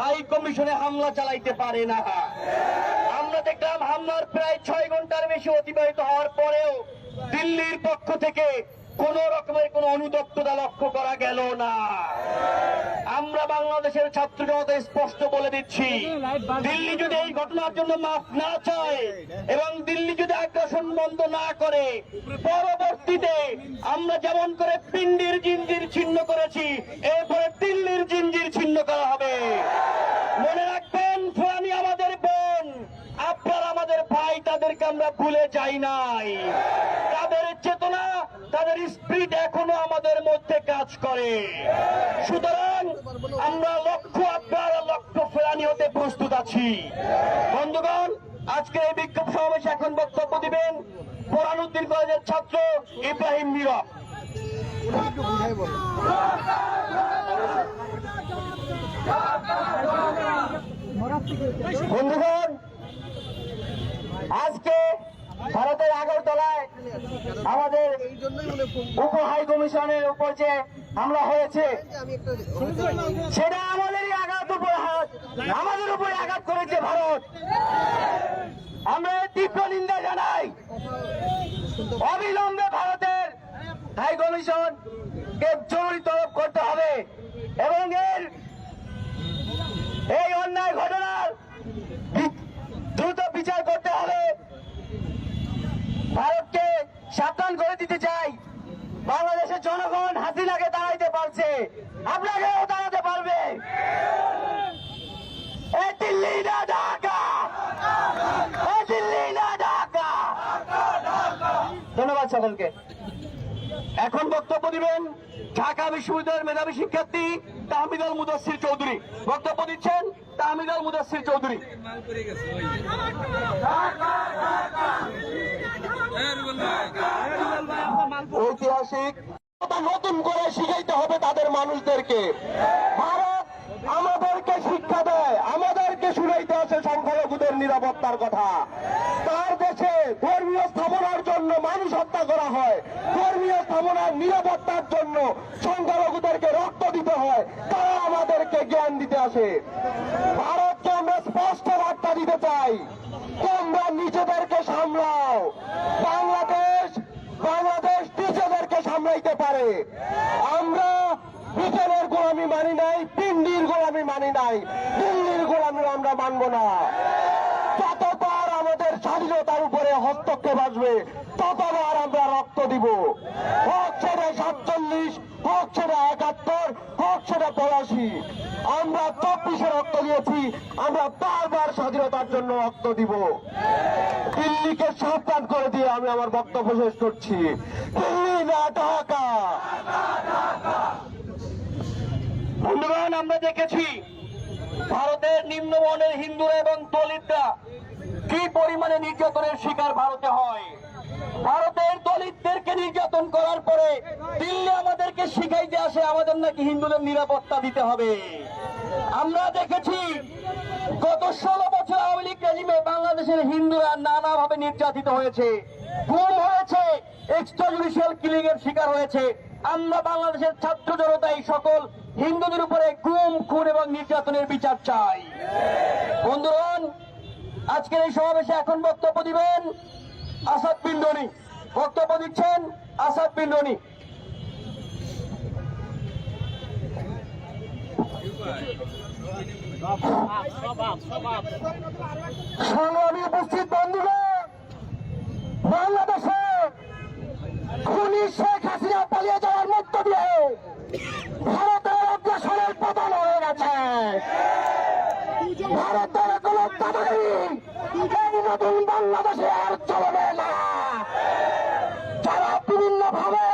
High কমিশনে হামলা চালাইতে পারে না। আমরা দেখলাম হামলার প্রায় ছয় ঘণ্টার বেশি অতিবাহিত হওয়ার পরেও দিল্লির পক্ষ থেকে কোন রকমের কোন অনুদপ্ততা লক্ষ্য করা গেল না। আমরা বাংলাদেশের ছাত্র স্পষ্ট বলে দিচ্ছি। দিল্লি যদি এই ঘটনার জন্য মাফ না চায় এবং দিল্লি যদি আগ্রাসন বন্ধ না করে, পরবর্তীতে আমরা যেমন করে পিন্ডির জিঞ্জির ছিন্ন করেছি, এরপরে দিল্লির জিঞ্জির ছিন্ন করা হবে মনে রাখবেন ফুয়ানি আমাদের বোন আপনার আমাদের ভাই তাদেরকে আমরা ভুলে যাই নাই। তাদের চেতনা, তাদের স্পিরিট এখনও আমাদের মধ্যে কাজ করে। সুতরাং আমরা লক্ষ্য আপনার লক্ষ্য ফেরানি হতে প্রস্তুত আছি। বন্ধুগণ আজকে এই বিক্ষোভ সমাবেশে এখন বক্তব্য দিবেন কোরআনুদ্দিন কলেজের ছাত্র ইব্রাহিম নীরব। বন্ধুগণ আজকে ভারতের আগরতলায় আমাদের উপ হাই কমিশনের উপর যে হামলা হয়েছে, সেটা আমাদেরই আঘাত উপর আমাদের উপরে আঘাত করেছে ভারত। আমরা তীব্র নিন্দা জানাই। অবিলম্বে ভারতের হাই কমিশন কে জরুরি তলব করতে হবে এবং এর এই অন্যায় ঘটনার দ্রুত বিচার করতে হবে। ভারতকে সাবধান করে দিতে চাই। বাংলাদেশের জনগণ হাসিনাকে দাঁড়াইতে পারছে। আপনাকেও দাঁড়াতে পারবে। না না ধন্যবাদ সকলকে। এখন বক্তব্য দিবেন ঢাকা বিশ্ববিদ্যালয়ের মেধাবী শিক্ষার্থী তাহমিদুল মুদাসির চৌধুরী। বক্তব্য দিচ্ছেন তাহমিদুল মুদাসির চৌধুরী। ঐতিহাসিক। নতুন করে শিখাইতে হবে তাদের মানুষদেরকে। ভারত আমাদেরকে শিক্ষা দেয়, আমাদেরকে শুনাইতে আছে সংখ্যালঘুদের নিরাপত্তার কথা। তার দেশে ধর্মীয় স্থাপনার জন্য মানুষ হত্যা করা হয়। স্থাপনার নিরাপত্তার জন্য সংখ্যালঘুদেরকে রক্ত দিতে হয়। তারা আমাদেরকে জ্ঞান দিতে আসে। ভারতকে আমরা স্পষ্ট বার্তা দিতে চাই। তোমরা নিজেদেরকে সামলাও। বাংলাদেশ বাংলাদেশ নিজেদেরকে সামলাইতে পারে। আমরা ব্রিটেনের গোলামি মানি নাই, পিন্ডির গোলামি মানি নাই। দিল্লির গোলামি আমরা মানব না। স্বাধীনতার উপরে হস্তক্ষেপ আসবে। ততবার আমরা রক্ত দিব। হোক সেটা সাতচল্লিশ হোক সেটা একাত্তর হোক সেটা পলাশি আমরা চব্বিশে রক্ত দিয়েছি, আমরা বারবার স্বাধীনতার জন্য রক্ত দিব। দিল্লিকে সাবধান করে দিয়ে আমি আমার বক্তব্য শেষ করছি। দিল্লি না ঢাকা। বন্ধুগণ, আমরা দেখেছি ভারতের নিম্নবর্ণের হিন্দুরা এবং দলিতরা কি পরিমাণে নির্যাতনের শিকার ভারতে হয়? ভারতের দলিতদেরকে নির্যাতন করার পরে দিল্লি আমাদেরকে শিখাইতে আসে, আমাদের নাকি হিন্দুদের নিরাপত্তা দিতে হবে। আমরা দেখেছি গত ষোলো বছর আওয়ামী লীগ রেজিমে বাংলাদেশের হিন্দুরা নানাভাবে নির্যাতিত হয়েছে। গুম হয়েছে এক্সট্রা জুডিশিয়াল কিলিং এর শিকার হয়েছে। আমরা বাংলাদেশের ছাত্র জনতা এই সকল হিন্দুদের উপরে গুম, খুন এবং নির্যাতনের বিচার চাই। বন্ধুগণ আজকের এই সমাবেশে এখন বক্তব্য দিবেন আসাদ বিন্দনী বক্তব্য দিচ্ছেন আসাদ বিন্দনী সংগ্রামী উপস্থিত বন্ধুগণ, বাংলাদেশে খুনি শেখ হাসিনা পালিয়ে যাওয়ার মধ্য দিয়ে ভারতের অগ্রসরের পতন হয়ে গেছে। ভারতের কোন এই নতুন বাংলাদেশে আর চলবে না। যারা বিভিন্ন ভাবে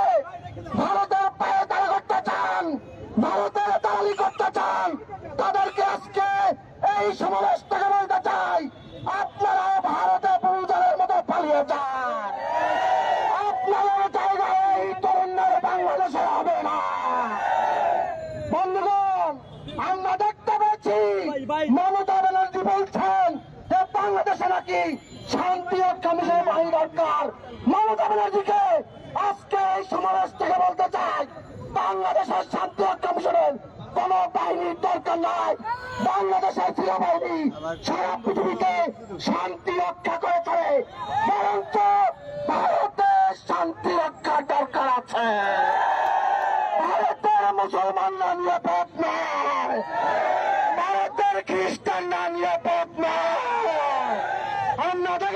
বাংলাদেশে নাকি? শান্তি কমিশন বাহিনী দরকার। মমতা ব্যানার্জিকে আজকে এই সমাবেশ থেকে বলতে চাই, বাংলাদেশের শান্তি ও কমিশনের কোন বাহিনীর দরকার নাই। বাংলাদেশের সেনাবাহিনী সারা পৃথিবীতে শান্তি রক্ষা করে চলে, বরঞ্চ ভারতের শান্তি রক্ষার দরকার আছে। ভারতের মুসলমানরা নিরাপদ নয়। ভারতের খ্রিস্টানরা নিরাপদ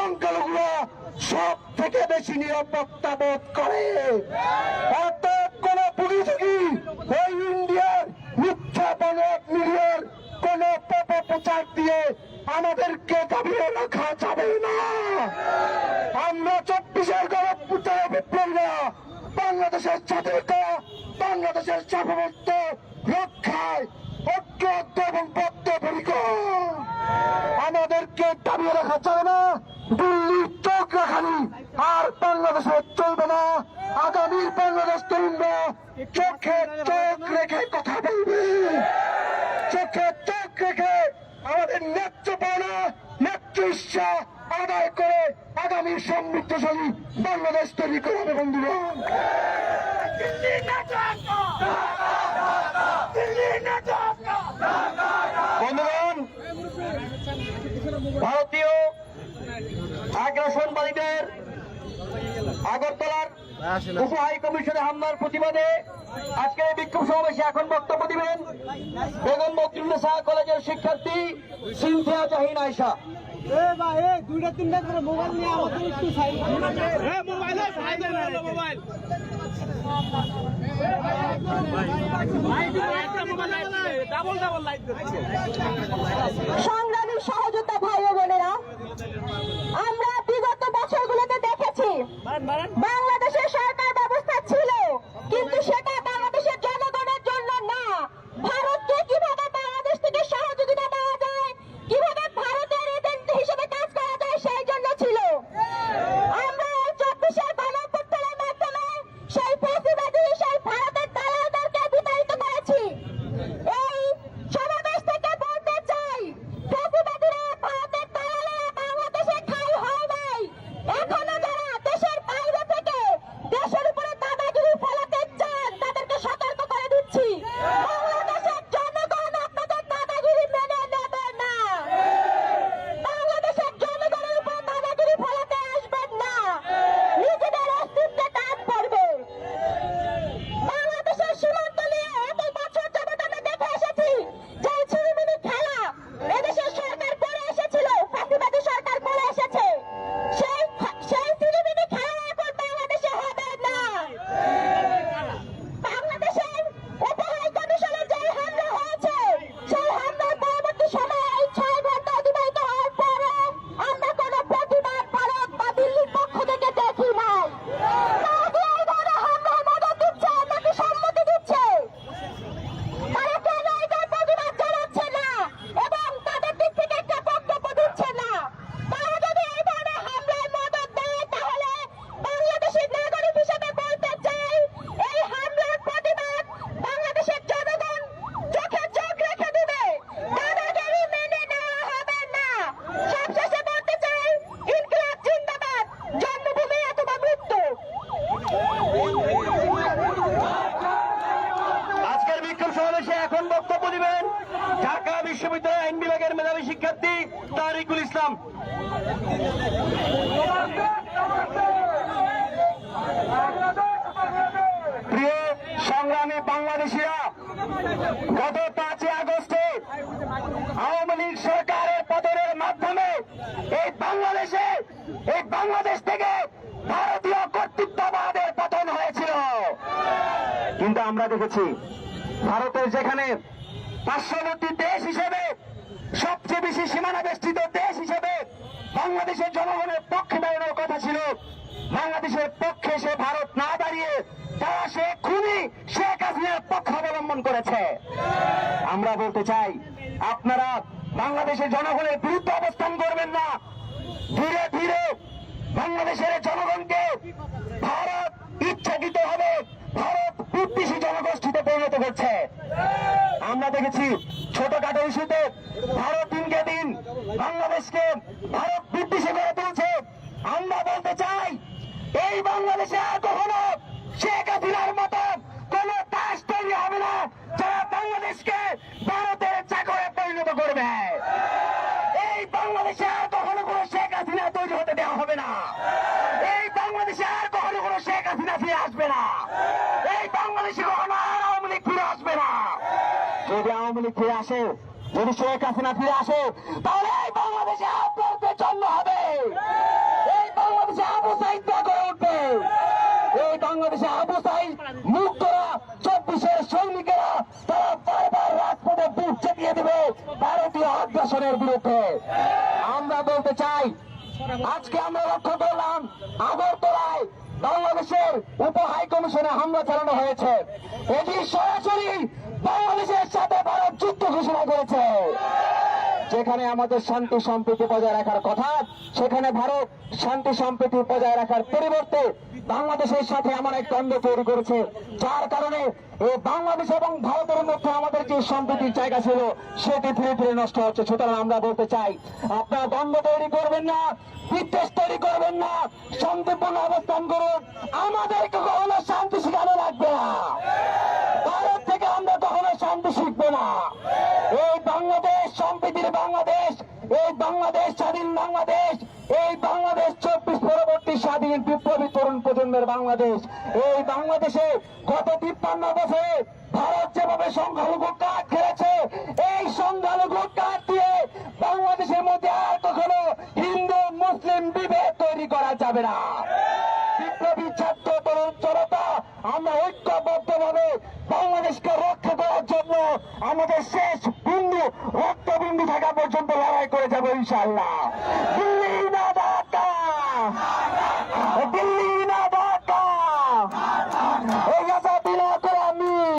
সংখ্যালঘুরা সব থেকে বেশি নিরাপত্তা বোধ করে। অর্থাৎ কোন পুলিশি ওই ইন্ডিয়ার মিথ্যা বনক মিডিয়ার কোন প্রচার দিয়ে আমাদেরকে দাবিয়ে রাখা যাবে না। আমরা চব্বিশের গণপুত্রের বিপ্লবীরা বাংলাদেশের স্বাধীনতা, বাংলাদেশের সার্বভৌমত্ব রক্ষায় ঐক্যবদ্ধ এবং বদ্ধপরিকর। আমাদেরকে দাবিয়ে রাখা যাবে না। দিল্লির আর বাংলাদেশে চলবে না। আগামীর বাংলাদেশ তরুণরা চোখে চোখ রেখে কথা বলবে। চোখে চোখ রেখে আমাদের ন্যায্য পাওনা ন্যায্য ইচ্ছা আদায় করে আগামী সমৃদ্ধশালী বাংলাদেশ তৈরি করবে বন্ধুরা। বন্ধুগণ ভারতীয় আগ্রাসনবাদীদের আগরতলার উপ হাই কমিশনে হামলার প্রতিবাদে আজকে এই বিক্ষোভ সমাবেশে এখন বক্তব্য দিবেন বেগম মকরুন্নেসা কলেজের শিক্ষার্থী সিনথিয়া জাহিন আয়সা ভাই এ দুইটা তিনটা করে মোবাইল নিয়ে আমাদের একটু mobile mobile mobile double double light দিচ্ছে সংগ্রামী সহযোদ্ধা ভাই ও বোনেরা বিক্ষোভ এখন বক্তব্য দিবেন ঢাকা বিশ্ববিদ্যালয় আইন বিভাগের মেধাবী শিক্ষার্থী তারিকুল ইসলাম। প্রিয় সংগ্রামী বাংলাদেশিরা, গত পাঁচই আগস্টে আওয়ামী লীগ সরকারের পতনের মাধ্যমে এই বাংলাদেশে, এই বাংলাদেশ থেকে ভারতীয় কর্তৃত্ববাদের পতন হয়েছিল। কিন্তু আমরা দেখেছি ভারতের যেখানে পার্শ্ববর্তী দেশ হিসেবে সবচেয়ে বেশি সীমানা বেষ্টিত দেশ হিসেবে বাংলাদেশের জনগণের পক্ষে দাঁড়ানোর কথা ছিল। বাংলাদেশের পক্ষে সে ভারত না দাঁড়িয়ে তারা সে খুনি শেখ হাসিনার পক্ষ অবলম্বন করেছে। আমরা বলতে চাই, আপনারা বাংলাদেশের জনগণের বিরুদ্ধে অবস্থান করবেন না। ধীরে ধীরে বাংলাদেশের জনগণকে ভারত ইচ্ছাকৃত হবে ভারত বিদ্বেষী জনগোষ্ঠীতে পরিণত করছে আমরা দেখেছি, ছোটখাটো ইস্যুতে ভারত দিনকে দিন বাংলাদেশকে ভারত বিদ্বেষী করে তুলছে। আমরা বলতে চাই, এই বাংলাদেশে আর কখনো শেখ হাসিনার মতো যদি শেখ হাসিনা ফিরে আসে, তাহলে এই বাংলাদেশে আপনাদের জন্য হবে। এই বাংলাদেশে আবু সাইদ করে উঠবে। এই বাংলাদেশে আবু সাইদ মুক্তরা চব্বিশের সৈনিকেরা তারা বারবার রাজপথে বুক চেপিয়ে দেবে ভারতীয় আগ্রাসনের বিরুদ্ধে। আমরা বলতে চাই, আজকে আমরা লক্ষ্য করলাম, আগরতলায় বাংলাদেশের উপ হাই কমিশনে হামলা চালানো হয়েছে। এটি সরাসরি বাংলাদেশের সাথে ভারত যেখানে আমাদের শান্তি সম্প্রীতি বজায় রাখার কথা। সেখানে ভারত শান্তি সম্প্রীতি বজায় রাখার পরিবর্তে বাংলাদেশের সাথে এমন এক দ্বন্দ্ব তৈরি করেছে, যার কারণে এই বাংলাদেশ এবং ভারতের মধ্যে আমাদের যে সম্প্রীতির জায়গা ছিল, সেটি ধীরে ধীরে নষ্ট হচ্ছে। সুতরাং আমরা বলতে চাই, আপনারা দ্বন্দ্ব তৈরি করবেন না, বিদ্বেষ তৈরি করবেন না, শান্তিপূর্ণ অবস্থান করুন। আমাদেরকে বাংলাদেশ, স্বাধীন বাংলাদেশ। এই বাংলাদেশ চব্বিশ পরবর্তী স্বাধীন বিপ্লবী তরুণ প্রজন্মের বাংলাদেশ। এই বাংলাদেশে গত তিপ্পান্ন বছরে ভারত যেভাবে সংখ্যালঘু কাঠ খেলেছে, এই সংখ্যালঘু কাঠ দিয়ে বাংলাদেশের মধ্যে আর কখনো হিন্দু, মুসলিম বিভেদ তৈরি করা যাবে না। ইনশাল্লাহ